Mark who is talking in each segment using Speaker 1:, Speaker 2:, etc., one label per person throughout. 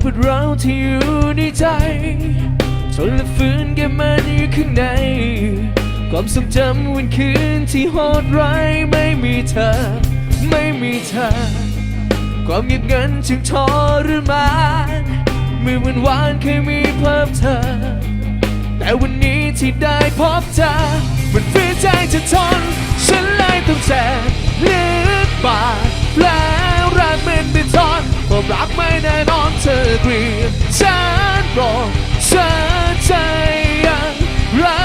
Speaker 1: ปวดร้าที่อยู่ในใจทนและฝืนเก็บมันอยู่ข้างใน ความทรงจำวันคืนที่โหดร้ายไม่มีเธอ ไม่มีเธอ ความเงียบงันจึงทรมานเมื่อวันวานเคยมีภาพเธอ แต่วันนี้ที่ได้พบเธอมันฝืนใจจะทน ฉันเลยต้องแจกเลือบาด รักไม่แน่นอนเธอเกลียดฉันบอกฉันใจยังรั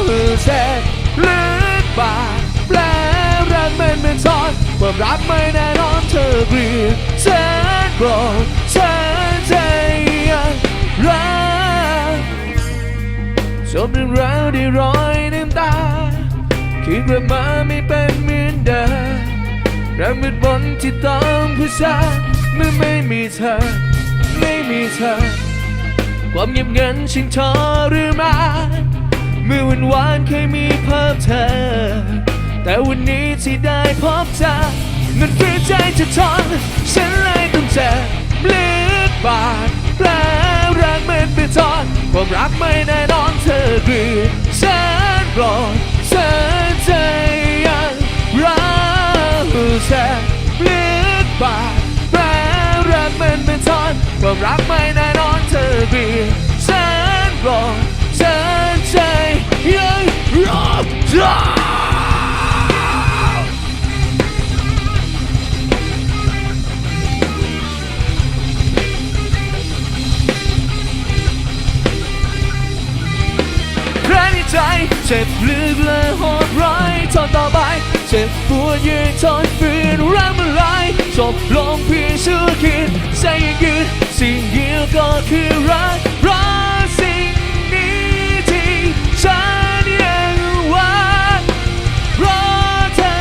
Speaker 1: กแจกเลือดบาดแล้วรักมันเป็นทอนความรักไม่แน่นอนเธอเกลียดฉันบอกฉันใจยังรักจบเรื่องราวได้ร้อยน้ำตาคืนกลับมาไม่เป็นเหมือนเดิมแรักมืดบนที่ต้องผู้ชาย เมื่อไม่มีเธอ ไม่มีเธอ ความเงียบงันชิงทรมานเมื่อวันวานเคยมีภาพเธอ แต่วันนี้ที่ได้พบเธอมันฝืนใจจะทนฉันเลยต้องเจ็บเลือดบาดแผล้วรักมันเป็นทอนความรักไม่แน่นอนเธอเกลีฉันรอ วามรักไม่แน่นอนเธอผีฉันรอกฉันใจยังรักเธอแพ้ในใจเจ็บลึกและโหดร้ายทนต่อ จ็บปวดยืนทนฝืนรักมันลายจบลงเพียงชั่วคืนใจยังยืนสิ่งเดียวก็คือรักรักสิ่งนี้ที่ฉันยังหวังรอเธอ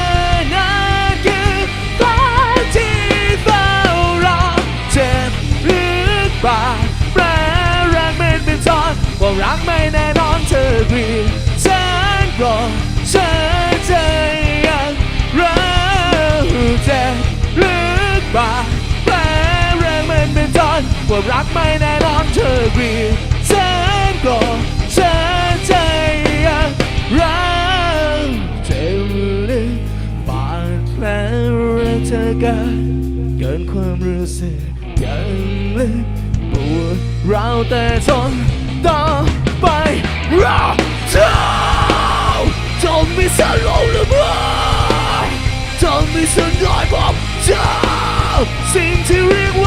Speaker 1: นานคือฟ้าที่เฝ้ารอเจ็บลึกบาดแปรรักมันเป็นตอนความรักไม่แน่นอนเธอเกลียดฉันรอฉันใจยั บาดแปรรักมันเป็นตอนความรักไม่แน่นอนเธอเกลียดฉันรอฉันใจยังรักเจ็บลึกบาดแผลรักเธอเกันเกินความรู้สึกยังลึกปวดร้าวแต่ทนต่อไปรักเธอจงมีสโลหรือไม่จงมีสัญญาณบอกเธอ seem to rewind.